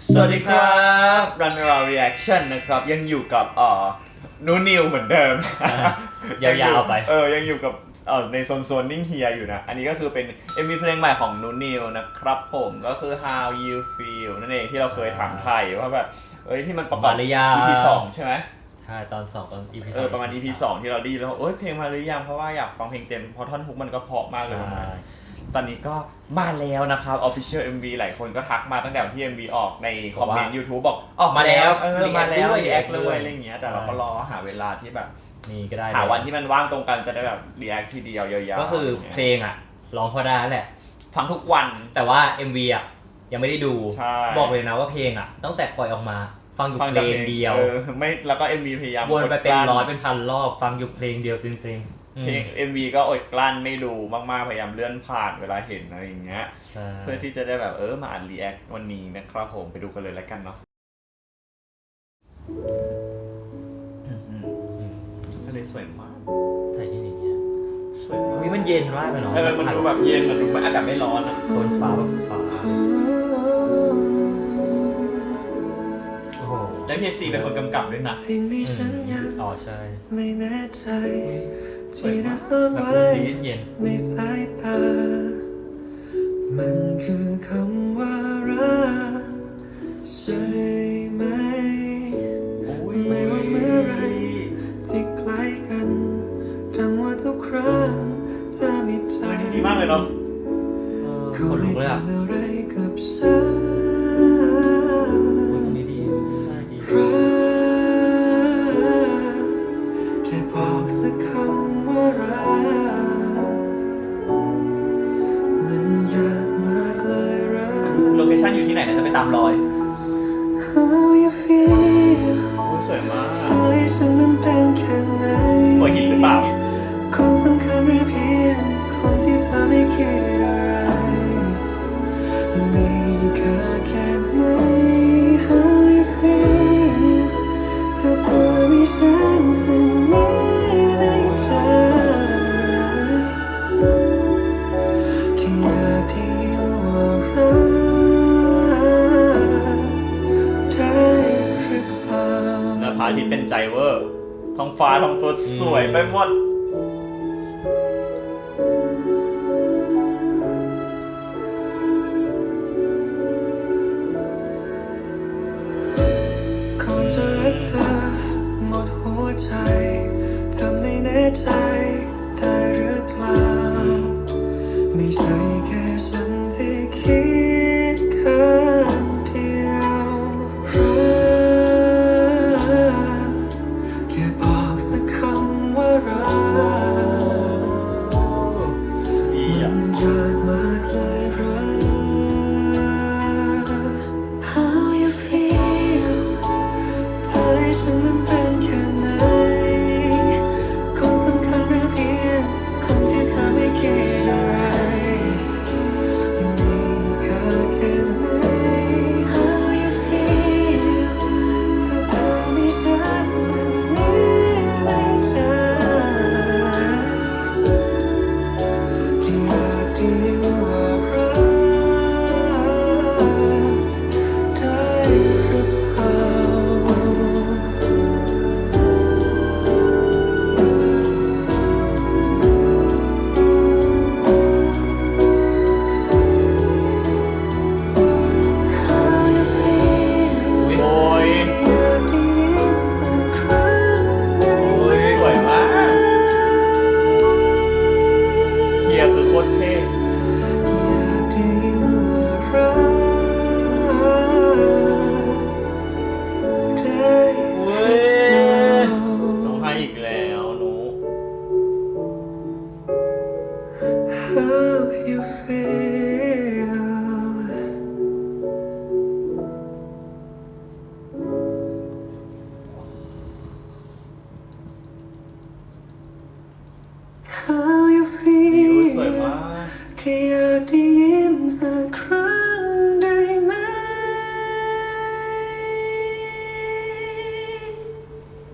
สวัสดีครับ Run Around Reaction นะครับ ยังอยู่กับเอ่อนูนิวเหมือนเดิม ยาวๆไป เออ ยังอยู่กับเอ่อในโซนโซนนิ่งเฮียอยู่นะ อันนี้ก็คือเป็น MV เพลงใหม่ของนูนิวนะครับผมก็คือ How You Feel นั่นเองที่เราเคยถามไทยว่าแบบ เอ้ยที่มันประกอบ มาหรือยัง EP สองใช่ไหมใช่ตอนสองตอน EP เออประมาณ EP สองที่เราไดีแล้วเอ้ยเพลงมาหรือยังเพราะว่าอยากฟังเพลงเต็มเพราะท่อนฮุกมันก็เพราะมากเลยประมาณใช่ ตอนนี้ก็มาแล้วนะครับ Official MV หลายคนก็ทักมาตั้งแต่วันที่ MV ออกในคอมเมนต์ YouTube บอกออกมาแล้วเออ React มาแล้วด้วยรีแอค React เลด้วยยอะไรอย่างเงี้ยแต่เราก็รอหาเวลาที่แบบนี่ก็ได้หาเลยวันที่มันว่างตรงกันจะได้แบบรีแอคทีเดียวยาวๆก็คือเพลงอะร้องพอได้แหละฟังทุกวันแต่ว่า MV อะยังไม่ได้ดูใช่บอกเลยนะว่าเพลงอะตั้งแต่ปล่อยออกมาฟังอยู่ฟังเพแต่ลงเดียวเออไม่แล้วก็ MV พยายามวนไปเป็นดกลั้ร้อยเป็นพันรอบฟังอยู่เพลงเดียวจริงๆอืม เพลง MV ก็อดกลั้นไม่ดูมากๆ พยายามเลื่อนผ่านเวลาเห็นอะไรอย่างเงี้ยใช่เพื่อที่จะได้แบบเออมาอ่านรีแอควันนี้นะครับผมไปดูกันเลยแล้วกันเนาะอื้อหืออืมทะเลสวยมากถ่ายที่นี่เนี่ยสวยมาเฮ้ยกมันเย็นมากเลยเนาะเออมันดูแบบเย็นมันดูไม่อากาศไม่ร้อนนะโทนฟ้าแบบฟ้าโอ้โหแล้วพีซีเป็นคนกำกับด้วยนะสิ่งที่ฉันยังอ๋อใช่ไม่แน่ใจ สวยที่มากซ่อนแบบไว้เย็นเย็นในสายตา มันคือคำว่ารักใช่ไหม ไม่ว่าเมื่อไรที่ใกล้กันจังว่าทุกครั้งจะมีใจเออนี่ดีมากเลยเนาะเขาคนลุไม่กเลยอะ เคชั่นอยู่ที่ไหนนะจะไปตามรอย How you feel โอ้ยสวยมากใจฉันนั้นเป็นแค่ไหน หัวหินหรือเปล่า ทิตย์เป็นใจเวอร์ท้องฟ้าท้องฟ้าสวยไปหมด แล้วหนู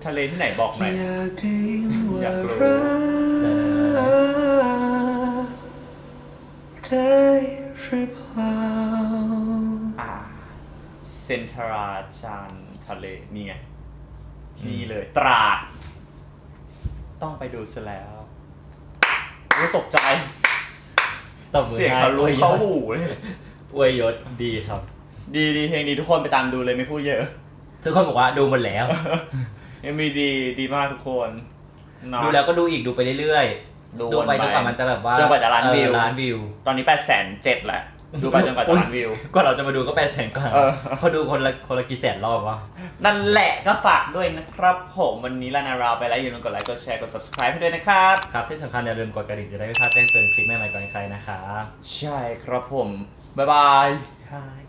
ะเลที่ไหนบอกหน่อย อยากได้ยินว่าอยากรู้ รักได้หรือเปล่าอ่าเซนทราจานทะเลนี่ไงที่นี่เลยตราด ต้องไปดูซะแล้วโอ้ยตกใจ ตบมือเสียงให้ทะลุอวยยเข้าศหูเลยอวยยศดีครับ ดีดีเพลงดีทุกคนไปตามดูเลยไม่พูดเยอะ ทุกคนบอกว่าดูหมดแล้ว ยังมีดีดีมากทุกคนเนาะ ดูแล้วก็ดูอีกดูไปเรื่อยดูๆดูไปวนไปจนกว่ามันจะแบบว่าจนกว่าจะล้านวิว เออล้านวิว ตอนนี้8ปดแสนเจ็ดแหละ ดูไปจนกว่าจะล้านวิว ก็เราจะมาดูก็แปดแสนกว่าเออ เขาดูคนละคนละกี่แสนรอบวะ นั่นแหละก็ฝากด้วยนะครับผมวันนี้ลานาราไปแล้วอย่าลืมกดไลค์กดแชร์กด subscribe ให้ด้วยนะครับ ครับ ที่สำคัญอย่าลืมกดกระดิ่งจะได้ไม่พลาดแจ้งเตือนคลิปใหม่ๆก่อนใครนะครับ ใช่ครับผม บ๊ายบาย Bye